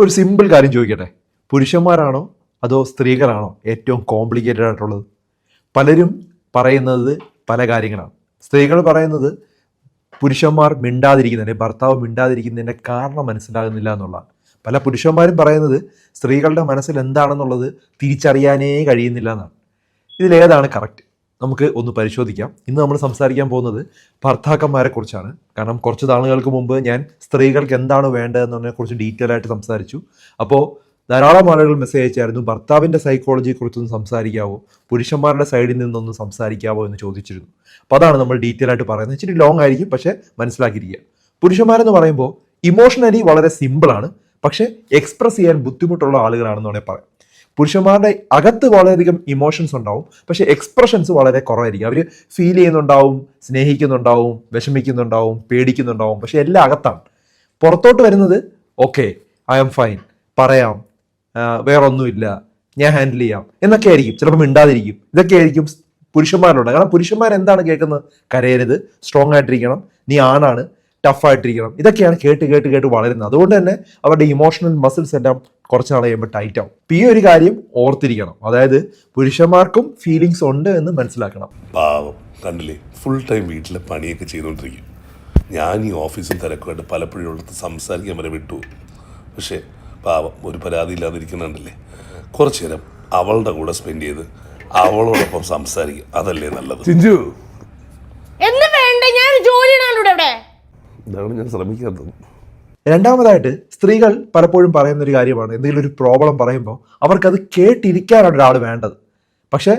ഒരു സിമ്പിൾ കാര്യം ചോദിക്കട്ടെ. പുരുഷന്മാരാണോ അതോ സ്ത്രീകളാണോ ഏറ്റവും കോംപ്ലിക്കേറ്റഡ് ആയിട്ടുള്ളത്? പലരും പറയുന്നത് പല കാര്യങ്ങളാണ്. സ്ത്രീകൾ പറയുന്നത് പുരുഷന്മാർ മിണ്ടാതിരിക്കുന്നതിന്റെ ഭർത്താവ് മിണ്ടാതിരിക്കുന്നതിന്റെ കാരണം മനസ്സിലാകുന്നില്ല എന്നുള്ളതാണ്. പല പുരുഷന്മാരും പറയുന്നത് സ്ത്രീകളുടെ മനസ്സിൽ എന്താണെന്നുള്ളത് തിരിച്ചറിയാനേ കഴിയുന്നില്ല എന്നാണ്. ഇതിലേതാണ് കറക്റ്റ് നമുക്ക് ഒന്ന് പരിശോധിക്കാം. ഇന്ന് നമ്മൾ സംസാരിക്കാൻ പോകുന്നത് ഭർത്താക്കന്മാരെ കുറിച്ചാണ്. കാരണം കുറച്ച് നാളുകൾക്ക് മുമ്പ് ഞാൻ സ്ത്രീകൾക്ക് എന്താണ് വേണ്ടതെന്നതിനെ കുറിച്ച് ഡീറ്റെയിൽ ആയിട്ട് സംസാരിച്ചു. അപ്പോൾ ധാരാളം ആളുകൾ മെസ്സേജ് അയച്ചായിരുന്നു ഭർത്താവിന്റെ സൈക്കോളജിയെ കുറിച്ചൊന്ന് സംസാരിക്കാവോ? പുരുഷന്മാരുടെ സൈഡിൽ നിന്നൊന്ന് സംസാരിക്കാവോ? എന്ന് ചോദിച്ചിരുന്നു. അപ്പോൾ അതാണ് നമ്മൾ ഡീറ്റെയിൽ ആയിട്ട് പറയുന്നത്. ഇച്ചിരി ലോങ് ആയിരിക്കും പക്ഷേ മനസ്സിലാക്കിയിരിക്കുക. പുരുഷന്മാരെന്ന് പറയുമ്പോൾ ഇമോഷണലി വളരെ സിമ്പിളാണ് പക്ഷേ എക്സ്പ്രസ് ചെയ്യാൻ ബുദ്ധിമുട്ടുള്ള ആളുകളാണെന്ന് വേണമെങ്കിൽ പറയാം. പുരുഷന്മാരുടെ അകത്ത് വളരെയധികം ഇമോഷൻസ് ഉണ്ടാവും. പക്ഷേ എക്സ്പ്രഷൻസ് വളരെ കുറവായിരിക്കും. അവർ ഫീൽ ചെയ്യുന്നുണ്ടാവും സ്നേഹിക്കുന്നുണ്ടാവും വിഷമിക്കുന്നുണ്ടാവും പേടിക്കുന്നുണ്ടാവും. പക്ഷേ എല്ലാം അകത്താണ്. പുറത്തോട്ട് വരുന്നത് ഓക്കെ ഐ ആം ഫൈൻ പറയാം വേറെ വേറൊന്നുമില്ല ഞാൻ ഹാൻഡിൽ ചെയ്യാം എന്നൊക്കെ ആയിരിക്കും. ചിലപ്പോൾ മിണ്ടാതിരിക്കും. ഇതൊക്കെ ആയിരിക്കും പുരുഷന്മാരുണ്ട് കാരണം പുരുഷന്മാർ എന്താണ് കേൾക്കുന്നത്? കരയരുത് സ്ട്രോങ് ആയിട്ടിരിക്കണം. നീ ആണാണ് ടഫ് ആയിട്ടിരിക്കണം ഇതൊക്കെയാണ് കേട്ട് കേട്ട് കേട്ട് വളരുന്നത്. അതുകൊണ്ട് തന്നെ അവരുടെ ഇമോഷണൽ മസിൽസ് എല്ലാം കുറച്ച് നാൾ കഴിയുമ്പോൾ ടൈറ്റ് ആവും. ഈ ഒരു കാര്യം ഓർത്തിരിക്കണം. അതായത് പുരുഷന്മാർക്കും ഫീലിങ്സ് ഉണ്ട് എന്ന് മനസ്സിലാക്കണം. പാവം. കണ്ടില്ലേ? ഫുൾ ടൈം വീട്ടിലെ പണിയൊക്കെ ചെയ്തുകൊണ്ടിരിക്കും ഞാൻ ഈ ഓഫീസും തിരക്കുമായിട്ട് പലപ്പോഴും ഉള്ളത് സംസാരിക്കാൻ വരെ വിട്ടു. പക്ഷേ പാവം ഒരു പരാതി ഇല്ലാതിരിക്കുന്നുണ്ടല്ലേ? കുറച്ചു നേരം അവളുടെ കൂടെ സ്പെൻഡ് ചെയ്ത് അവളോടൊപ്പം സംസാരിക്കുക. അതല്ലേ നല്ലത്? ചിഞ്ചു. എന്ന് വേണ്ട? ഞാൻ ജോലിയാണ് ഇവിടെ. ഇതാണ് ഞാൻ ശ്രമിക്കാത്തത് രണ്ടാമതായിട്ട് സ്ത്രീകൾ പലപ്പോഴും പറയുന്ന ഒരു കാര്യമാണ് എന്തെങ്കിലും ഒരു പ്രോബ്ലം പറയുമ്പോൾ അവർക്കത് കേട്ടിരിക്കാനാണ് ഒരാൾ വേണ്ടത്. പക്ഷേ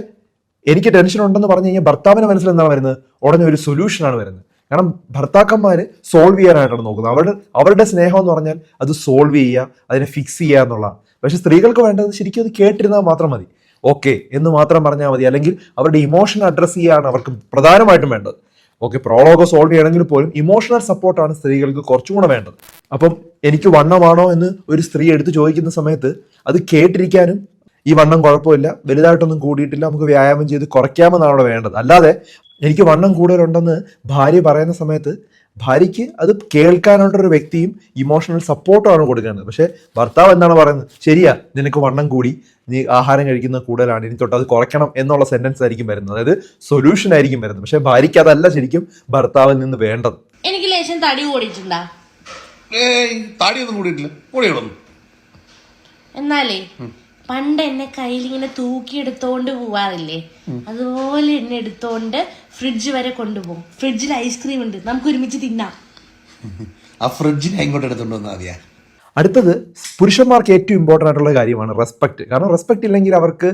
എനിക്ക് ടെൻഷൻ ഉണ്ടെന്ന് പറഞ്ഞു കഴിഞ്ഞാൽ ഭർത്താവിന്റെ മനസ്സിൽ എന്താണ് വരുന്നത്? ഉടനെ ഒരു സൊല്യൂഷനാണ് വരുന്നത്. കാരണം ഭർത്താക്കന്മാർ സോൾവ് ചെയ്യാനായിട്ടാണ് നോക്കുന്നത്. അവരുടെ അവരുടെ സ്നേഹം എന്ന് പറഞ്ഞാൽ അത് സോൾവ് ചെയ്യുക അതിനെ ഫിക്സ് ചെയ്യുക എന്നുള്ളതാണ്. പക്ഷേ സ്ത്രീകൾക്ക് വേണ്ടത് ശരിക്കും അത് കേട്ടിരുന്നാൽ മാത്രം മതി. ഓക്കെ എന്ന് മാത്രം പറഞ്ഞാൽ മതി. അല്ലെങ്കിൽ അവരുടെ ഇമോഷൻ അഡ്രസ്സ് ചെയ്യുകയാണ് അവർക്ക് പ്രധാനമായിട്ടും വേണ്ടത്. ഓക്കെ പ്രോളോഗ് സോൾവ് ചെയ്യണമെങ്കിൽ പോലും ഇമോഷണൽ സപ്പോർട്ടാണ് സ്ത്രീകൾക്ക് കുറച്ചും കൂടെ വേണ്ടത്. അപ്പം എനിക്ക് വണ്ണമാണോ എന്ന് ഒരു സ്ത്രീ എടുത്ത് ചോദിക്കുന്ന സമയത്ത് അത് കേട്ടിരിക്കാനും ഈ വണ്ണം കുഴപ്പമില്ല വലുതായിട്ടൊന്നും കൂടിയിട്ടില്ല നമുക്ക് വ്യായാമം ചെയ്ത് കുറയ്ക്കാമെന്നാണ് അവിടെ വേണ്ടത്. അല്ലാതെ എനിക്ക് വണ്ണം കൂടുതലുണ്ടെന്ന് ഭാര്യ പറയുന്ന സമയത്ത് ഭാര്യയ്ക്ക് അത് കേൾക്കാനുള്ളൊരു വ്യക്തിയും ഇമോഷണൽ സപ്പോർട്ടുമാണ് കൊടുക്കേണ്ടത് പക്ഷേ ഭർത്താവ് എന്താണ് പറയുന്നത്? ശരിയാ നിനക്ക് വണ്ണം കൂടി നീ ആഹാരം കഴിക്കുന്ന കൂടുതലാണ് ഇനി തൊട്ട് അത് കുറയ്ക്കണം എന്നുള്ള സെന്റൻസ് ആയിരിക്കും വരുന്നത്. അതായത് സൊല്യൂഷൻ ആയിരിക്കും വരുന്നത്. പക്ഷേ ഭാര്യയ്ക്ക് അതല്ല ശരിക്കും ഭർത്താവിൽ നിന്ന് വേണ്ടത്. എനിക്ക് ലേശം തടി കൂടിയിട്ടുണ്ടാ? ഏയ് താടിയൊന്നും കൂടിയിട്ടില്ല. എന്നാലേ പണ്ട് എന്നെ കയ്യിൽ ഇങ്ങനെ തൂക്കി എടുത്തോണ്ട് പോവാറില്ലേ? അതുപോലെ എന്നെ എടുത്തോണ്ട് ഫ്രിഡ്ജ് വരെ കൊണ്ടുപോകും. ഫ്രിഡ്ജിൽ ഐസ്ക്രീം ഉണ്ട്. നമുക്ക് ഒരുമിച്ച് തിന്നാം. ആ ഫ്രിഡ്ജിനെ എങ്ങോട്ട് എടുത്തോണ്ട് വന്നാൽ മതിയാ? അടുത്തത് പുരുഷന്മാർക്ക് ഏറ്റവും ഇമ്പോർട്ടന്റ് ആയിട്ടുള്ള കാര്യമാണ് റെസ്പെക്റ്റ് കാരണം റെസ്പെക്റ്റ് ഇല്ലെങ്കിൽ അവർക്ക്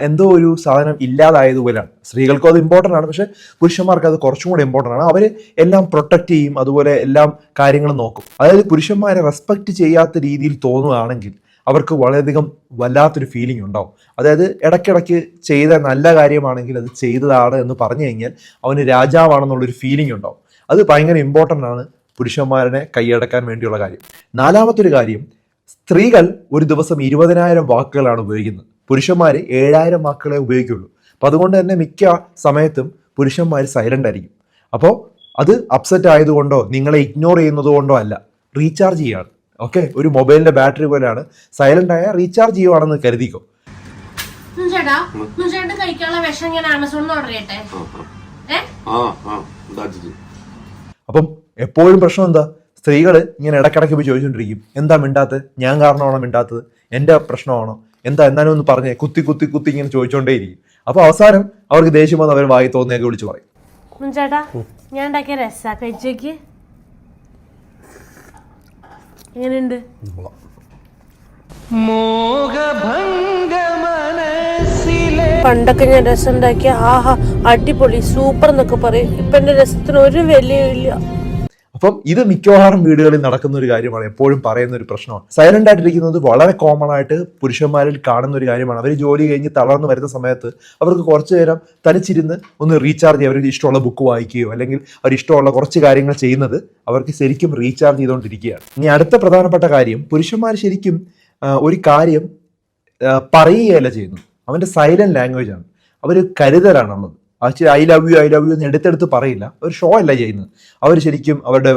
എന്തോ ഒരു സാധനം ഇല്ലാതായതുപോലെയാണ്. സ്ത്രീകൾക്കും അത് ഇമ്പോർട്ടന്റ് ആണ്. പക്ഷേ പുരുഷന്മാർക്ക് അത് കുറച്ചും കൂടെ ഇമ്പോർട്ടന്റ് ആണ്. അവർ എല്ലാം പ്രൊട്ടക്റ്റ് ചെയ്യും. അതുപോലെ എല്ലാം കാര്യങ്ങളും നോക്കും. അതായത് പുരുഷന്മാരെ റെസ്പെക്റ്റ് ചെയ്യാത്ത രീതിയിൽ തോന്നുകയാണെങ്കിൽ അവർക്ക് വളരെയധികം വല്ലാത്തൊരു ഫീലിംഗ് ഉണ്ടാവും. അതായത് ഇടയ്ക്കിടയ്ക്ക് ചെയ്ത നല്ല കാര്യമാണെങ്കിൽ അത് ചെയ്തതാണ് എന്ന് പറഞ്ഞു കഴിഞ്ഞാൽ അവന് രാജാവാണെന്നുള്ളൊരു ഫീലിംഗ് ഉണ്ടാവും. അത് ഭയങ്കര ഇമ്പോർട്ടന്റ് ആണ് പുരുഷന്മാരനെ കൈയടക്കാൻ വേണ്ടിയുള്ള കാര്യം. നാലാമത്തൊരു കാര്യം സ്ത്രീകൾ ഒരു ദിവസം ഇരുപതിനായിരം വാക്കുകളാണ് ഉപയോഗിക്കുന്നത്. പുരുഷന്മാർ ഏഴായിരം വാക്കുകളെ ഉപയോഗിക്കുള്ളൂ. അപ്പം അതുകൊണ്ട് തന്നെ മിക്ക സമയത്തും പുരുഷന്മാർ സൈലന്റ് ആയിരിക്കും. അപ്പോൾ അത് അപ്സെറ്റ് ആയതുകൊണ്ടോ നിങ്ങളെ ഇഗ്നോർ ചെയ്യുന്നതുകൊണ്ടോ അല്ല റീചാർജ് ചെയ്യാണ്. ഓക്കെ? ഒരു മൊബൈലിന്റെ ബാറ്ററി പോലെയാണ്. സൈലന്റ് ആയ റീചാർജ് ചെയ്യുവാണെന്ന് കരുതിക്കോ? ഉം ചേട്ടാ ഉം ചേട്ടൻ കഴിക്കാനുള്ള വിഷം ഞാൻ ആമസോണിൽ ഓർഡർ ചെയ്യട്ടെ? ആ ആ. എന്താ ചിഞ്ചു അപ്പം എപ്പോഴും പ്രശ്നം എന്താ? സ്ത്രീകൾ ഇങ്ങനെ ഇടക്കിടയ്ക്ക് പോയി ചോദിച്ചുകൊണ്ടിരിക്കും എന്താ മിണ്ടാത്തത് ഞാൻ കാരണമാണോ മിണ്ടാത്തത്? എന്റെ പ്രശ്നമാണോ? എന്താ എന്നാലും ഒന്ന് പറഞ്ഞേ. കുത്തി കുത്തി കുത്തി ഇങ്ങനെ ചോദിച്ചുകൊണ്ടേയിരിക്കും അപ്പോൾ അവസാനം അവർക്ക് ദേഷ്യം വന്ന് അവർ വായി തോന്നിയൊക്കെ വിളിച്ചു പറയും. ചേട്ടാ ഞാൻ ഉണ്ടാക്കിയ രസാ. കഴിച്ചേക്ക് എങ്ങനെയുണ്ട്? പണ്ടൊക്കെ ഞാൻ രസം ഉണ്ടാക്കിയ ആഹാ അടിപൊളി സൂപ്പർ എന്നൊക്കെ പറയും. ഇപ്പൊ എന്റെ രസത്തിന് ഒരു വിലയില്ല അപ്പം ഇത് മിക്കവാറും വീടുകളിൽ നടക്കുന്ന ഒരു കാര്യമാണ് എപ്പോഴും പറയുന്ന ഒരു പ്രശ്നമാണ്. സൈലന്റ് ആയിട്ടിരിക്കുന്നത് വളരെ കോമൺ ആയിട്ട് പുരുഷന്മാരിൽ കാണുന്ന ഒരു കാര്യമാണ്. അവർ ജോലി കഴിഞ്ഞ് തളർന്നു വരുന്ന സമയത്ത് അവർക്ക് കുറച്ചു നേരം തനിച്ചിരുന്ന് ഒന്ന് റീചാർജ് ചെയ്യുക അവർക്ക് ഇഷ്ടമുള്ള ബുക്ക് വായിക്കുകയോ അല്ലെങ്കിൽ അവർ ഇഷ്ടമുള്ള കുറച്ച് കാര്യങ്ങൾ ചെയ്യുന്നത് അവർക്ക് ശരിക്കും റീചാർജ് ചെയ്തുകൊണ്ടിരിക്കുകയാണ്. ഇനി അടുത്ത പ്രധാനപ്പെട്ട കാര്യം പുരുഷന്മാർ ശരിക്കും ഒരു കാര്യം പറയുകയല്ല ചെയ്യുന്നു അവന്റെ സൈലന്റ് ലാംഗ്വേജ് ആണ്. അവർ കരുതലാണുള്ളത്. Actually I love you I love you എന്ന് എടുത്തെടുത്ത് പറയില്ല. ഒരു ഷോ അല്ല ചെയ്യുന്നത്. അവർ ശരിക്കും അവരുടെ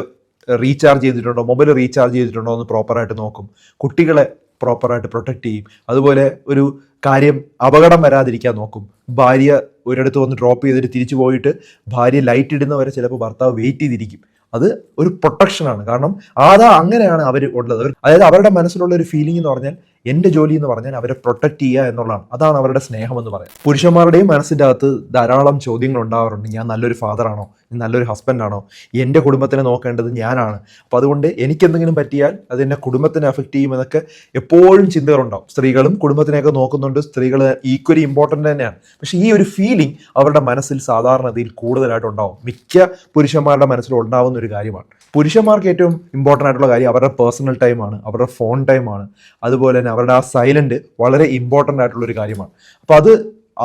റീചാർജ് ചെയ്തിട്ടുണ്ടോ മൊബൈൽ റീചാർജ് ചെയ്തിട്ടുണ്ടോ എന്ന് പ്രോപ്പറായിട്ട് നോക്കും. കുട്ടികളെ പ്രോപ്പറായിട്ട് പ്രൊട്ടക്റ്റ് ചെയ്യും. അതുപോലെ ഒരു കാര്യം അപകടം വരാതിരിക്കാൻ നോക്കും. ഭാര്യ ഒരിടത്ത് വന്ന് ഡ്രോപ്പ് ചെയ്തിട്ട് തിരിച്ചു പോയിട്ട് ഭാര്യ ലൈറ്റ് ഇടുന്നവരെ ചിലപ്പോൾ ഭർത്താവ് വെയിറ്റ് ചെയ്തിരിക്കും. അത് ഒരു പ്രൊട്ടക്ഷനാണ് കാരണം അതാ അങ്ങനെയാണ് അവർ ഉള്ളത്. അതായത് അവരുടെ മനസ്സിലുള്ള ഒരു ഫീലിംഗ് എന്ന് പറഞ്ഞാൽ എന്റെ ജോലി എന്ന് പറഞ്ഞാൽ അവരെ പ്രൊട്ടക്ട് ചെയ്യുക എന്നുള്ളതാണ്. അതാണ് അവരുടെ സ്നേഹം എന്ന് പറയുന്നത് പുരുഷന്മാരുടെയും മനസ്സിന്റെ അകത്ത് ധാരാളം ചോദ്യങ്ങൾ ഉണ്ടാവാറുണ്ട്. ഞാൻ നല്ലൊരു ഫാദറാണോ ഞാൻ നല്ലൊരു ഹസ്ബൻഡാണോ എന്റെ കുടുംബത്തിനെ നോക്കേണ്ടത് ഞാനാണ്. അപ്പോൾ അതുകൊണ്ട് എനിക്കെന്തെങ്കിലും പറ്റിയാൽ അത് എന്റെ കുടുംബത്തിനെ അഫക്റ്റ് ചെയ്യുമെന്നൊക്കെ എപ്പോഴും ചിന്തകളുണ്ടാവും. സ്ത്രീകളും കുടുംബത്തിനെയൊക്കെ നോക്കുന്നുണ്ട്. സ്ത്രീകൾ ഈക്വലി ഇമ്പോർട്ടന്റ് തന്നെയാണ്. പക്ഷേ ഈ ഒരു ഫീലിംഗ് അവരുടെ മനസ്സിൽ സാധാരണതയിൽ കൂടുതലായിട്ടുണ്ടാവും മിക്ക പുരുഷന്മാരുടെ മനസ്സിൽ ഉണ്ടാവുന്ന ഒരു കാര്യമാണ്. പുരുഷന്മാർക്ക് ഏറ്റവും ഇമ്പോർട്ടന്റ് ആയിട്ടുള്ള കാര്യം അവരുടെ പേഴ്സണൽ ടൈമാണ് അവരുടെ ഫോൺ ടൈമാണ് അതുപോലെ തന്നെ അവരുടെ ആ സൈലന്റ് വളരെ ഇമ്പോർട്ടന്റ് ആയിട്ടുള്ള ഒരു കാര്യമാണ്. അപ്പോൾ അത്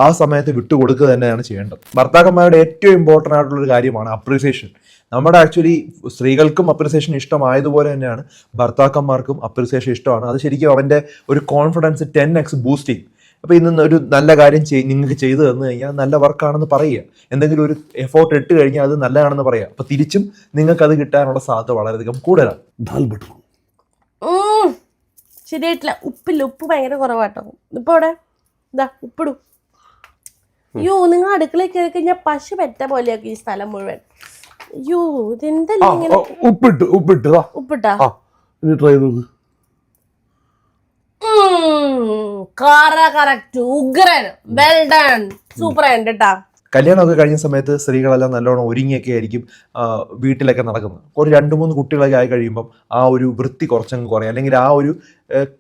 ആ സമയത്ത് വിട്ടുകൊടുക്കുക തന്നെയാണ് ചെയ്യേണ്ടത്. ഭർത്താക്കന്മാരുടെ ഏറ്റവും ഇമ്പോർട്ടന്റ് ആയിട്ടുള്ള ഒരു കാര്യമാണ് അപ്രീസിയേഷൻ നമ്മുടെ ആക്ച്വലി സ്ത്രീകൾക്കും അപ്രിസിയേഷൻ ഇഷ്ടമായതുപോലെ തന്നെയാണ് ഭർത്താക്കന്മാർക്കും അപ്രിസിയേഷൻ ഇഷ്ടമാണ്. അത് ശരിക്കും അവന്റെ ഒരു കോൺഫിഡൻസ് ടെൻ എക്സ് ബൂസ്റ്റ് ചെയ്യും. അപ്പോൾ ഇന്ന് ഒരു നല്ല കാര്യം ചെയ് നിങ്ങൾക്ക് ചെയ്തു തന്നു കഴിഞ്ഞാൽ നല്ല വർക്കാണെന്ന് പറയുക. എന്തെങ്കിലും ഒരു എഫോർട്ട് ഇട്ട് കഴിഞ്ഞാൽ അത് നല്ലതാണെന്ന് പറയുക. അപ്പോൾ തിരിച്ചും നിങ്ങൾക്ക് അത് കിട്ടാനുള്ള സാധ്യത വളരെയധികം കൂടുതലാണ്. ദാൽ ബട്ടർ. ശരിയായിട്ടില്ല. ഉപ്പില്ല. ഉപ്പ് ഭയങ്കര കുറവാട്ടോ. ഇപ്പൊ അവിടെ? ഇതാ ഉപ്പിടും. അയ്യോ നിങ്ങൾ അടുക്കളയിൽ കയറി കഴിഞ്ഞാൽ പശു പെറ്റ പോലെയാക്കി ഈ സ്ഥലം മുഴുവൻ. അയ്യോ ഇതെന്തല്ലേ ഇങ്ങനെ? ഉപ്പിട്ട് ഉപ്പിട്ട്. ദാ. ഉപ്പിട്ടാ? ട്രൈ ഇനി നോക്ക് കറക്റ്റ് ഉഗ്രൻ. വെൽ ഡൺ സൂപ്പർ ആയിട്ട് കല്യാണമൊക്കെ കഴിഞ്ഞ സമയത്ത് സ്ത്രീകളെല്ലാം നല്ലോണം ഒരുങ്ങിയൊക്കെ ആയിരിക്കും വീട്ടിലൊക്കെ നടക്കുന്നത്. ഒരു രണ്ട് മൂന്ന് കുട്ടികളൊക്കെ ആയി കഴിയുമ്പം ആ ഒരു വൃത്തി കുറച്ചങ്ങ് കുറയും. അല്ലെങ്കിൽ ആ ഒരു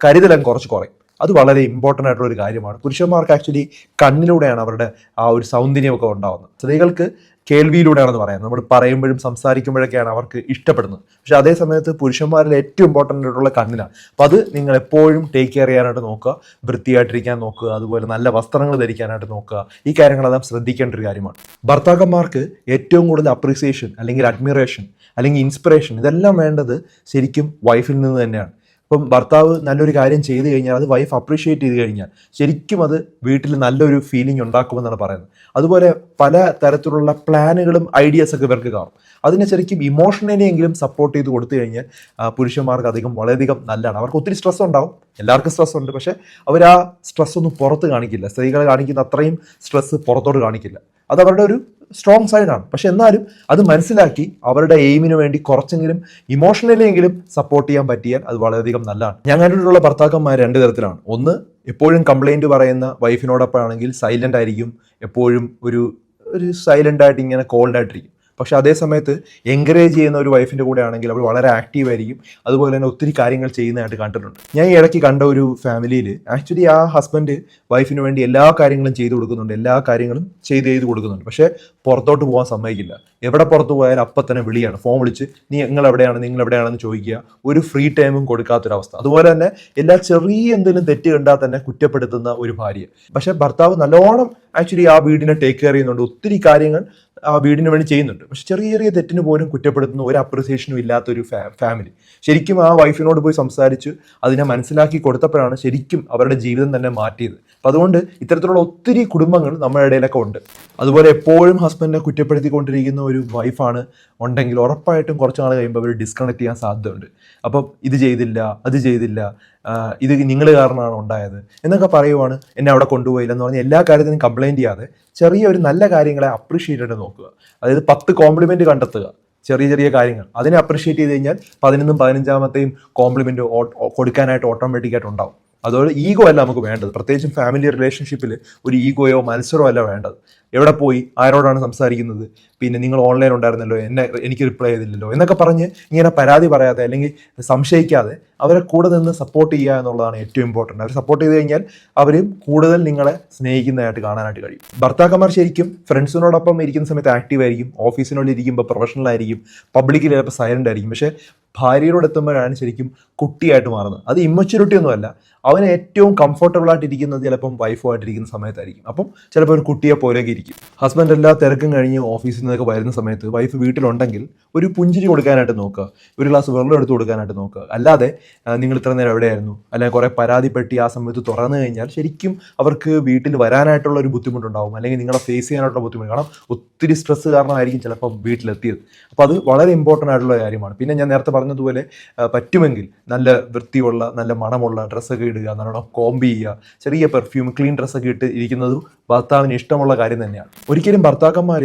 കരുതലങ്ങ് കുറച്ച് കുറയും. അത് വളരെ ഇമ്പോർട്ടന്റ് ആയിട്ടുള്ള ഒരു കാര്യമാണ്. പുരുഷന്മാർക്ക് ആക്ച്വലി കണ്ണിലൂടെയാണ് അവരുടെ ആ ഒരു സൗന്ദര്യമൊക്കെ ഉണ്ടാകുന്നത് സ്ത്രീകൾക്ക് കേൾവിയിലൂടെയാണെന്ന് പറയാം നമ്മൾ പറയുമ്പോഴും സംസാരിക്കുമ്പോഴൊക്കെയാണ് അവർക്ക് ഇഷ്ടപ്പെടുന്നത്. പക്ഷെ അതേ സമയത്ത് പുരുഷന്മാരിൽ ഏറ്റവും ഇമ്പോർട്ടന്റ് ആയിട്ടുള്ള കണ്ണിലാണ് അപ്പം അത് നിങ്ങൾ എപ്പോഴും ടേക്ക് കെയർ ചെയ്യാനായിട്ട് നോക്കുക വൃത്തിയായിട്ടിരിക്കാൻ നോക്കുക അതുപോലെ നല്ല വസ്ത്രങ്ങൾ ധരിക്കാനായിട്ട് നോക്കുക. ഈ കാര്യങ്ങളെല്ലാം ശ്രദ്ധിക്കേണ്ട ഒരു കാര്യമാണ്. ഭർത്താക്കന്മാർക്ക് ഏറ്റവും കൂടുതൽ അപ്രീസിയേഷൻ അല്ലെങ്കിൽ അഡ്മിറേഷൻ അല്ലെങ്കിൽ ഇൻസ്പിറേഷൻ ഇതെല്ലാം വേണ്ടത് ശരിക്കും വൈഫിൽ നിന്ന് തന്നെയാണ്. ഇപ്പം ഭർത്താവ് നല്ലൊരു കാര്യം ചെയ്തു കഴിഞ്ഞാൽ അത് വൈഫ് അപ്രീഷിയേറ്റ് ചെയ്ത് കഴിഞ്ഞാൽ ശരിക്കും അത് വീട്ടിൽ നല്ലൊരു ഫീലിംഗ് ഉണ്ടാക്കുമെന്നാണ് പറയുന്നത്. അതുപോലെ പല തരത്തിലുള്ള പ്ലാനുകളും ഐഡിയാസ് ഒക്കെ ഇവർക്ക് കാണും. അതിനെ ശരിക്കും ഇമോഷണലിയെങ്കിലും സപ്പോർട്ട് ചെയ്ത് കൊടുത്തു കഴിഞ്ഞാൽ പുരുഷന്മാർക്ക് അധികം വളരെയധികം നല്ലതാണ്. അവർക്ക് ഒത്തിരി സ്ട്രെസ് ഉണ്ടാവും. എല്ലാവർക്കും സ്ട്രെസ് ഉണ്ട്. പക്ഷേ അവർ ആ സ്ട്രെസ് ഒന്നും പുറത്ത് കാണിക്കില്ല. സ്ത്രീകളെ കാണിക്കുന്ന അത്രയും സ്ട്രെസ് പുറത്തോട്ട് കാണിക്കില്ല. അത് അവരുടെ ഒരു സ്ട്രോങ് സൈഡാണ് പക്ഷെ എന്നാലും അത് മനസ്സിലാക്കി അവരുടെ എയിമിന് വേണ്ടി കുറച്ചെങ്കിലും ഇമോഷണലിയെങ്കിലും സപ്പോർട്ട് ചെയ്യാൻ പറ്റിയാൽ അത് വളരെയധികം നല്ലതാണ്. ഞാൻ കണ്ടിട്ടുള്ള ഭർത്താക്കന്മാർ രണ്ട് തരത്തിലാണ്. ഒന്ന് എപ്പോഴും കംപ്ലൈന്റ് പറയുന്ന വൈഫിനോടൊപ്പം ആണെങ്കിൽ സൈലന്റ് ആയിരിക്കും. എപ്പോഴും ഒരു ഒരു സൈലന്റ് ആയിട്ട് ഇങ്ങനെ കോൾഡ് ആയിട്ടിരിക്കും. പക്ഷെ അതേ സമയത്ത് എൻകറേജ് ചെയ്യുന്ന ഒരു വൈഫിന്റെ കൂടെ ആണെങ്കിൽ അവൾ വളരെ ആക്റ്റീവ് ആയിരിക്കും. അതുപോലെ തന്നെ ഒത്തിരി കാര്യങ്ങൾ ചെയ്യുന്നതായിട്ട് കണ്ടിട്ടുണ്ട്. ഞാൻ ഈ ഇടയ്ക്ക് കണ്ട ഒരു ഫാമിലിയിൽ ആക്ച്വലി ആ ഹസ്ബൻഡ് വൈഫിന് വേണ്ടി എല്ലാ കാര്യങ്ങളും ചെയ്തു കൊടുക്കുന്നുണ്ട്. എല്ലാ കാര്യങ്ങളും ചെയ്ത് ചെയ്ത് കൊടുക്കുന്നുണ്ട്. പക്ഷേ പുറത്തോട്ട് പോകാൻ സമ്മതിക്കില്ല. എവിടെ പുറത്ത് പോയാലും അപ്പം തന്നെ വിളിയാണ്. ഫോൺ വിളിച്ച് നീ നിങ്ങൾ എവിടെയാണ്? നിങ്ങൾ എവിടെയാണെന്ന് ചോദിക്കുക. ഒരു ഫ്രീ ടൈമും കൊടുക്കാത്തൊരവസ്ഥ അതുപോലെ തന്നെ എല്ലാ ചെറിയ എന്തെങ്കിലും തെറ്റ് കണ്ടാൽ തന്നെ കുറ്റപ്പെടുത്തുന്ന ഒരു ഭാര്യ. പക്ഷേ ഭർത്താവ് നല്ലോണം ആക്ച്വലി ആ വീടിനെ ടേക്ക് കെയർ ചെയ്യുന്നുണ്ട്. ഒത്തിരി കാര്യങ്ങൾ ആ വീടിന് വേണ്ടി ചെയ്യുന്നുണ്ട്. പക്ഷെ ചെറിയ ചെറിയ തെറ്റിന് പോലും കുറ്റപ്പെടുത്തുന്ന ഒരു അപ്രിസിയേഷനും ഇല്ലാത്തൊരു ഫാ ഫാമിലി ശരിക്കും ആ വൈഫിനോട് പോയി സംസാരിച്ച് അതിനെ മനസ്സിലാക്കി കൊടുത്തപ്പോഴാണ് ശരിക്കും അവരുടെ ജീവിതം തന്നെ മാറ്റിയത്. അപ്പം അതുകൊണ്ട് ഇത്തരത്തിലുള്ള ഒത്തിരി കുടുംബങ്ങൾ നമ്മുടെ ഇടയിലൊക്കെ ഉണ്ട്. അതുപോലെ എപ്പോഴും ഹസ്ബൻഡിനെ കുറ്റപ്പെടുത്തിക്കൊണ്ടിരിക്കുന്ന ഒരു വൈഫാണ് ഉണ്ടെങ്കിൽ ഉറപ്പായിട്ടും കുറച്ച് നാൾ കഴിയുമ്പോൾ അവർ ഡിസ്കണക്ട് ചെയ്യാൻ സാധ്യതയുണ്ട്. അപ്പം ഇത് ചെയ്തില്ല അത് ചെയ്തില്ല ഇത് നിങ്ങൾ കാരണമാണ് ഉണ്ടായത് എന്നൊക്കെ പറയുവാണ് എന്നെ അവിടെ കൊണ്ടുപോയില്ല എന്ന് പറഞ്ഞ് എല്ലാ കാര്യത്തിനും കംപ്ലൈന്റ് ചെയ്യാതെ ചെറിയ ഒരു നല്ല കാര്യങ്ങളെ അപ്രീഷിയേറ്റ് ആയിട്ട് നോക്കുക. അതായത് പത്ത് കോംപ്ലിമെന്റ് കണ്ടെത്തുക. ചെറിയ ചെറിയ കാര്യങ്ങൾ. അതിനെ അപ്രീഷിയേറ്റ് ചെയ്ത് കഴിഞ്ഞാൽ പതിനൊന്നും പതിനഞ്ചാമത്തെയും കോംപ്ലിമെന്റ് കൊടുക്കാനായിട്ട് ഓട്ടോമാറ്റിക്കായിട്ട് ഉണ്ടാവും. അതുപോലെ ഈഗോ അല്ല നമുക്ക് വേണ്ടത്. പ്രത്യേകിച്ചും ഫാമിലി റിലേഷൻഷിപ്പിൽ ഒരു ഈഗോയോ മത്സരമോ അല്ല വേണ്ടത്. എവിടെ പോയി ആരോടാണ് സംസാരിക്കുന്നത് പിന്നെ നിങ്ങൾ ഓൺലൈൻ ഉണ്ടായിരുന്നല്ലോ എന്നെ എനിക്ക് റിപ്ലൈ ചെയ്തില്ലല്ലോ എന്നൊക്കെ പറഞ്ഞ് ഇങ്ങനെ പരാതി പറയാതെ അല്ലെങ്കിൽ സംശയിക്കാതെ അവരെ കൂടെ നിന്ന് സപ്പോർട്ട് ചെയ്യുക എന്നുള്ളതാണ് ഏറ്റവും ഇമ്പോർട്ടന്റ് അവർ സപ്പോർട്ട് ചെയ്ത് കഴിഞ്ഞാൽ അവരും കൂടുതൽ നിങ്ങളെ സ്നേഹിക്കുന്നതായിട്ട് കാണാനായിട്ട് കഴിയും. ഭർത്താക്കന്മാർ ശരിക്കും ഫ്രണ്ട്സിനോടൊപ്പം ഇരിക്കുന്ന സമയത്ത് ആക്റ്റീവ് ആയിരിക്കും ഓഫീസിനോട് ഇരിക്കുമ്പോൾ പ്രൊഫഷണൽ ആയിരിക്കും പബ്ലിക്കിൽ ചിലപ്പോൾ സൈലന്റ് ആയിരിക്കും. പക്ഷേ ഭാര്യയോട് എത്തുമ്പോഴാണ് ശരിക്കും കുട്ടിയായിട്ട് മാറുന്നത്. അത് ഇമ്മച്യൂരിറ്റി ഒന്നുമല്ല അവന് ഏറ്റവും കംഫർട്ടബിൾ ആയിട്ട് ഇരിക്കുന്നത് ചിലപ്പം വൈഫുമായിട്ടിരിക്കുന്ന സമയത്തായിരിക്കും. അപ്പം ചിലപ്പോൾ ഒരു കുട്ടിയെ പോലെയൊക്കെ ഇരിക്കും. ഹസ്ബൻഡ് എല്ലാ തിരക്കും കഴിഞ്ഞ് ഓഫീസിൽ നിന്നൊക്കെ വരുന്ന സമയത്ത് വൈഫ് വീട്ടിലുണ്ടെങ്കിൽ ഒരു പുഞ്ചിരി കൊടുക്കാനായിട്ട് നോക്കുക. ഒരു ഗ്ലാസ് വെള്ളം എടുത്ത് കൊടുക്കാനായിട്ട് നോക്കുക. അല്ലാതെ നിങ്ങൾ ഇത്ര നേരം എവിടെയായിരുന്നു? അല്ലെങ്കിൽ കുറേ പരാതിപ്പെട്ടി ആ സമയത്ത് തുറന്നു കഴിഞ്ഞാൽ ശരിക്കും അവർക്ക് വീട്ടിൽ വരാനായിട്ടുള്ള ഒരു ബുദ്ധിമുട്ടുണ്ടാവും. അല്ലെങ്കിൽ നിങ്ങളെ ഫേസ് ചെയ്യാനായിട്ടുള്ള ബുദ്ധിമുട്ട്. കാരണം ഒത്തിരി സ്ട്രെസ് കാരണമായിരിക്കും ചിലപ്പോൾ വീട്ടിലെത്തിയത്. അപ്പോൾ അത് വളരെ ഇമ്പോർട്ടന്റ് ആയിട്ടുള്ള കാര്യമാണ്. പിന്നെ ഞാൻ നേരത്തെ പറഞ്ഞതുപോലെ പറ്റുമെങ്കിൽ നല്ല വൃത്തിയുള്ള നല്ല മണമുള്ള ഡ്രസ്സൊക്കെ ഇടുക നല്ലോണം കോമ്പി ചെയ്യുക ചെറിയ പെർഫ്യൂം ക്ലീൻ ഡ്രസ്സൊക്കെ ഇട്ട് ഇരിക്കുന്നത് ഭർത്താവിന് ഇഷ്ടമുള്ള കാര്യം തന്നെയാണ്. ഒരിക്കലും ഭർത്താക്കന്മാർ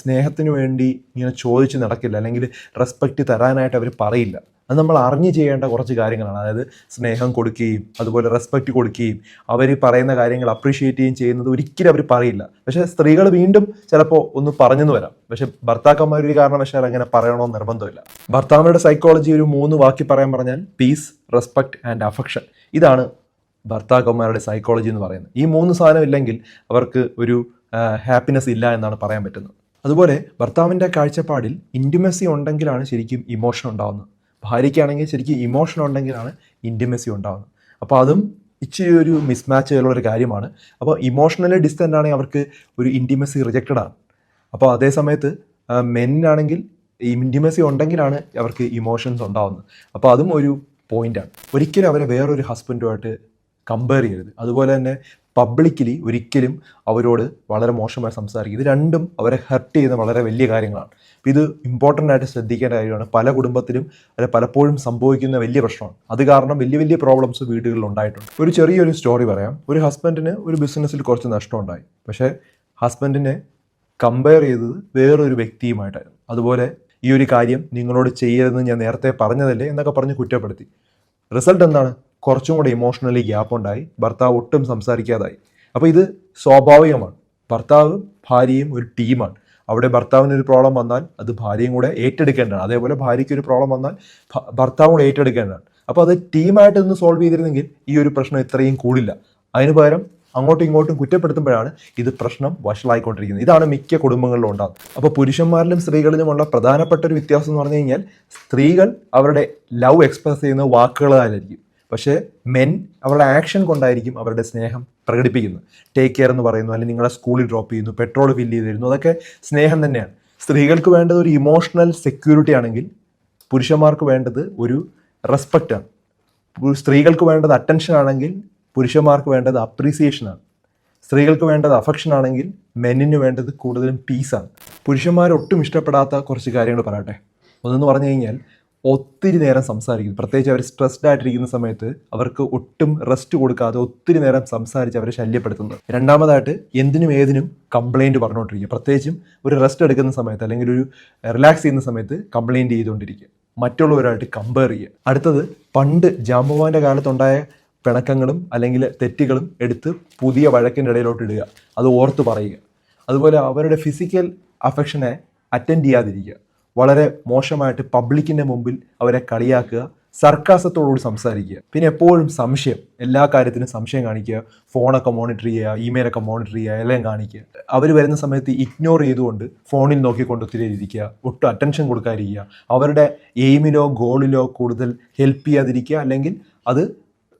സ്നേഹത്തിന് വേണ്ടി ഇങ്ങനെ ചോദിച്ച് നടക്കില്ല. അല്ലെങ്കിൽ റെസ്പെക്റ്റ് തരാനായിട്ട് അവർ പറയില്ല. അത് നമ്മൾ അറിഞ്ഞു ചെയ്യേണ്ട കുറച്ച് കാര്യങ്ങളാണ്. അതായത് സ്നേഹം കൊടുക്കുകയും അതുപോലെ റെസ്പെക്റ്റ് കൊടുക്കുകയും അവർ പറയുന്ന കാര്യങ്ങൾ അപ്രീഷിയേറ്റ് ചെയ്യുകയും ചെയ്യുന്നത് ഒരിക്കലും അവർ പറയില്ല. പക്ഷേ സ്ത്രീകൾ വീണ്ടും ചിലപ്പോൾ ഒന്ന് പറഞ്ഞെന്ന് വരാം. പക്ഷെ ഭർത്താക്കന്മാർ ഒരു കാരണവശാൽ അങ്ങനെ പറയണമെന്ന് നിർബന്ധമില്ല. ഭർത്താവിന്റെ സൈക്കോളജി ഒരു മൂന്ന് വാക്കി പറയാൻ പറഞ്ഞാൽ പീസ് റെസ്പെക്ട് ആൻഡ് അഫക്ഷൻ ഇതാണ് ഭർത്താക്കന്മാരുടെ സൈക്കോളജി എന്ന് പറയുന്നത്. ഈ മൂന്ന് സാധനം ഇല്ലെങ്കിൽ അവർക്ക് ഒരു ഹാപ്പിനെസ് ഇല്ല എന്നാണ് പറയാൻ പറ്റുന്നത്. അതുപോലെ ഭർത്താവിന്റെ കാഴ്ചപ്പാടിൽ ഇന്റിമസി ഉണ്ടെങ്കിലാണ് ശരിക്കും ഇമോഷൻ ഉണ്ടാവുന്നത്. ഭാര്യയ്ക്കാണെങ്കിൽ ശരിക്കും ഇമോഷൻ ഉണ്ടെങ്കിലാണ് ഇന്റിമസി ഉണ്ടാകുന്നത് അപ്പോൾ അതും ഇച്ചിരി ഒരു മിസ്മാച്ച് ഉള്ള ഒരു കാര്യമാണ്. അപ്പോൾ ഇമോഷണലി ഡിസ്റ്റന്റ് ആണെങ്കിൽ അവർക്ക് ഒരു ഇന്റിമസി റിജക്റ്റഡ് ആണ്. അപ്പോൾ അതേ സമയത്ത് മെന്നാണെങ്കിൽ ഇന്റിമസി ഉണ്ടെങ്കിലാണ് അവർക്ക് ഇമോഷൻസ് ഉണ്ടാവുന്നത്. അപ്പോൾ അതും ഒരു പോയിന്റാണ് ഒരിക്കലും അവരെ വേറൊരു ഹസ്ബൻഡുമായിട്ട് കമ്പയർ ചെയ്യരുത്. അതുപോലെ തന്നെ പബ്ലിക്കലി ഒരിക്കലും അവരോട് വളരെ മോശമായി സംസാരിക്കും. ഇത് രണ്ടും അവരെ ഹർട്ട് ചെയ്യുന്ന വളരെ വലിയ കാര്യങ്ങളാണ്. ഇത് ഇമ്പോർട്ടന്റ് ആയിട്ട് ശ്രദ്ധിക്കേണ്ട കാര്യമാണ്. പല കുടുംബത്തിലും അല്ലെ പലപ്പോഴും സംഭവിക്കുന്ന വലിയ പ്രശ്നമാണ്. അത് കാരണം വലിയ വലിയ പ്രോബ്ലംസ് വീടുകളിൽ ഉണ്ടായിട്ടുണ്ട്. ഒരു ചെറിയൊരു സ്റ്റോറി പറയാം. ഒരു ഹസ്ബൻഡിന് ഒരു ബിസിനസ്സിൽ കുറച്ച് നഷ്ടമുണ്ടായി പക്ഷേ ഹസ്ബൻഡിനെ കമ്പയർ ചെയ്തത് വേറൊരു വ്യക്തിയുമായിട്ടായിരുന്നു. അതുപോലെ ഈ ഒരു കാര്യം നിങ്ങളോട് ചെയ്യരുതെന്ന് ഞാൻ നേരത്തെ പറഞ്ഞതല്ലേ എന്നൊക്കെ പറഞ്ഞ് കുറ്റപ്പെടുത്തി. റിസൾട്ട് എന്താണ്? കുറച്ചും കൂടെ ഇമോഷണലി ഗ്യാപ്പ് ഉണ്ടായി. ഭർത്താവ് ഒട്ടും സംസാരിക്കാതായി. അപ്പോൾ ഇത് സ്വാഭാവികമാണ്. ഭർത്താവ് ഭാര്യയും ഒരു ടീമാണ്. അവിടെ ഭർത്താവിന് ഒരു പ്രോബ്ലം വന്നാൽ അത് ഭാര്യയും കൂടെ ഏറ്റെടുക്കേണ്ടതാണ്. അതേപോലെ ഭാര്യയ്ക്ക് ഒരു പ്രോബ്ലം വന്നാൽ ഭർത്താവും കൂടെ ഏറ്റെടുക്കേണ്ടതാണ്. അപ്പോൾ അത് ടീമായിട്ട് ഒന്ന് സോൾവ് ചെയ്തിരുന്നെങ്കിൽ ഈ ഒരു പ്രശ്നം ഇത്രയും കൂടില്ല. അതിന് പകരം അങ്ങോട്ടും ഇങ്ങോട്ടും കുറ്റപ്പെടുത്തുമ്പോഴാണ് ഇത് പ്രശ്നം വഷളായിക്കൊണ്ടിരിക്കുന്നത്. ഇതാണ് മിക്ക കുടുംബങ്ങളിലും ഉണ്ടാകുന്നത്. അപ്പോൾ പുരുഷന്മാരിലും സ്ത്രീകളിലുമുള്ള പ്രധാനപ്പെട്ട ഒരു വ്യത്യാസം എന്ന് പറഞ്ഞു കഴിഞ്ഞാൽ സ്ത്രീകൾ അവരുടെ ലവ് എക്സ്പ്രസ് ചെയ്യുന്ന വാക്കുകളായിരിക്കും. പക്ഷേ മെൻ അവരുടെ ആക്ഷൻ കൊണ്ടായിരിക്കും അവരുടെ സ്നേഹം പ്രകടിപ്പിക്കുന്നത്. ടേക്ക് കെയർ എന്ന് പറയുന്നു അല്ലെങ്കിൽ നിങ്ങളെ സ്കൂളിൽ ഡ്രോപ്പ് ചെയ്യുന്നു പെട്രോൾ ഫില്ല് ചെയ്ത് തരുന്നു അതൊക്കെ സ്നേഹം തന്നെയാണ്. സ്ത്രീകൾക്ക് വേണ്ടത് ഒരു ഇമോഷണൽ സെക്യൂരിറ്റി ആണെങ്കിൽ പുരുഷന്മാർക്ക് വേണ്ടത് ഒരു റെസ്പെക്റ്റ് ആണ്. സ്ത്രീകൾക്ക് വേണ്ടത് അറ്റൻഷൻ ആണെങ്കിൽ പുരുഷന്മാർക്ക് വേണ്ടത് അപ്രീസിയേഷൻ ആണ്. സ്ത്രീകൾക്ക് വേണ്ടത് അഫക്ഷൻ ആണെങ്കിൽ മെന്നിന് വേണ്ടത് കൂടുതലും പീസാണ് പുരുഷന്മാർ ഒട്ടും ഇഷ്ടപ്പെടാത്ത കുറച്ച് കാര്യങ്ങൾ പറയട്ടെ. ഒന്നെന്ന് പറഞ്ഞു കഴിഞ്ഞാൽ ഒത്തിരി നേരം സംസാരിക്കുന്നു. പ്രത്യേകിച്ച് അവർ സ്ട്രെസ്ഡ് ആയിട്ടിരിക്കുന്ന സമയത്ത് അവർക്ക് ഒട്ടും റെസ്റ്റ് കൊടുക്കാതെ ഒത്തിരി നേരം സംസാരിച്ച് അവരെ ശല്യപ്പെടുത്തുന്നത് രണ്ടാമതായിട്ട് എന്തിനും ഏതിനും കംപ്ലൈന്റ് പറഞ്ഞുകൊണ്ടിരിക്കുക പ്രത്യേകിച്ചും ഒരു റെസ്റ്റ് എടുക്കുന്ന സമയത്ത് അല്ലെങ്കിൽ ഒരു റിലാക്സ് ചെയ്യുന്ന സമയത്ത് കംപ്ലൈന്റ് ചെയ്തുകൊണ്ടിരിക്കുക. മറ്റുള്ളവരായിട്ട് കമ്പയർ ചെയ്യുക. അടുത്തത് പണ്ട് ജാമ്പുവാന്റെ കാലത്തുണ്ടായ പിണക്കങ്ങളും അല്ലെങ്കിൽ തെറ്റുകളും എടുത്ത് പുതിയ വഴക്കിന്റെ ഇടയിലോട്ട് ഇടുക. അത് ഓർത്ത് പറയുക. അതുപോലെ അവരുടെ ഫിസിക്കൽ അഫക്ഷനെ അറ്റൻഡ് ചെയ്യാതിരിക്കുക. വളരെ മോശമായിട്ട് പബ്ലിക്കിന്റെ മുമ്പിൽ അവരെ കളിയാക്കുക സർക്കാസത്തോടുകൂടി സംസാരിക്കുക. പിന്നെ എപ്പോഴും സംശയം എല്ലാ കാര്യത്തിനും സംശയം കാണിക്കുക ഫോണൊക്കെ മോണിറ്റർ ചെയ്യുക ഇമെയിലൊക്കെ മോണിറ്റർ ചെയ്യുക എല്ലാം കാണിക്കുക. അവർ വരുന്ന സമയത്ത് ഇഗ്നോർ ചെയ്തുകൊണ്ട് ഫോണിൽ നോക്കിക്കൊണ്ട് ഒത്തിരി ഇരിക്കുക ഒട്ടും അറ്റൻഷൻ കൊടുക്കാതിരിക്കുക. അവരുടെ എയിമിലോ ഗോളിലോ കൂടുതൽ ഹെൽപ്പ് ചെയ്യാതിരിക്കുക അല്ലെങ്കിൽ അത്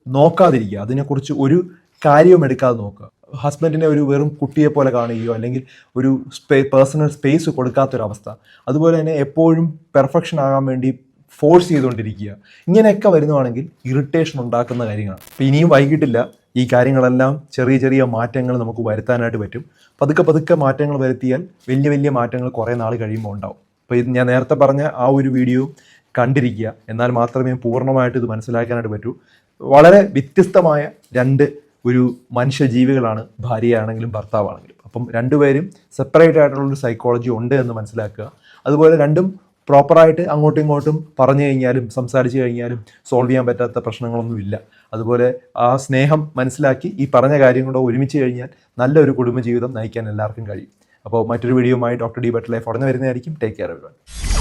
നോക്കാതിരിക്കുക. അതിനെക്കുറിച്ച് ഒരു കാര്യവും എടുക്കാതെ നോക്കുക. ഹസ്ബൻഡിനെ ഒരു വെറും കുട്ടിയെ പോലെ കാണുകയോ അല്ലെങ്കിൽ ഒരു സ്പേ പേഴ്സണൽ സ്പേസ് കൊടുക്കാത്തൊരവസ്ഥ. അതുപോലെ തന്നെ എപ്പോഴും പെർഫെക്ഷൻ ആകാൻ വേണ്ടി ഫോഴ്സ് ചെയ്തുകൊണ്ടിരിക്കുക. ഇങ്ങനെയൊക്കെ വരുന്നതാണെങ്കിൽ ഇറിറ്റേഷൻ ഉണ്ടാക്കുന്ന കാര്യങ്ങളാണ്. അപ്പോൾ ഇനിയും വൈകിട്ടില്ല. ഈ കാര്യങ്ങളെല്ലാം ചെറിയ ചെറിയ മാറ്റങ്ങൾ നമുക്ക് വരുത്താനായിട്ട് പറ്റും. പതുക്കെ പതുക്കെ മാറ്റങ്ങൾ വരുത്തിയാൽ വലിയ വലിയ മാറ്റങ്ങൾ കുറേ നാൾ കഴിയുമ്പോൾ ഉണ്ടാവും. അപ്പോൾ ഇത് ഞാൻ നേരത്തെ പറഞ്ഞ ആ ഒരു വീഡിയോ കണ്ടിരിക്കുക. എന്നാൽ മാത്രമേ പൂർണമായിട്ട് ഇത് മനസ്സിലാക്കാനായിട്ട് പറ്റൂ. വളരെ വ്യത്യസ്തമായ രണ്ട് ഒരു മനുഷ്യജീവികളാണ് ഭാര്യയാണെങ്കിലും ഭർത്താവാണെങ്കിലും. അപ്പം രണ്ടുപേരും സെപ്പറേറ്റ് ആയിട്ടുള്ളൊരു സൈക്കോളജി ഉണ്ട് എന്ന് മനസ്സിലാക്കുക. അതുപോലെ രണ്ടും പ്രോപ്പറായിട്ട് അങ്ങോട്ടും ഇങ്ങോട്ടും പറഞ്ഞു കഴിഞ്ഞാലും സംസാരിച്ചു കഴിഞ്ഞാലും സോൾവ് ചെയ്യാൻ പറ്റാത്ത പ്രശ്നങ്ങളൊന്നുമില്ല അതുപോലെ ആ സ്നേഹം മനസ്സിലാക്കി ഈ പറഞ്ഞ കാര്യം കൂടെ ഒരുമിച്ച് കഴിഞ്ഞാൽ നല്ലൊരു കുടുംബജീവിതം നയിക്കാൻ എല്ലാവർക്കും കഴിയും. അപ്പോൾ മറ്റൊരു വീഡിയോയുമായി ഡോക്ടർ ഡി ബട്ട് ലൈഫ് ഉടനെ വരുന്നതായിരിക്കും. Take care every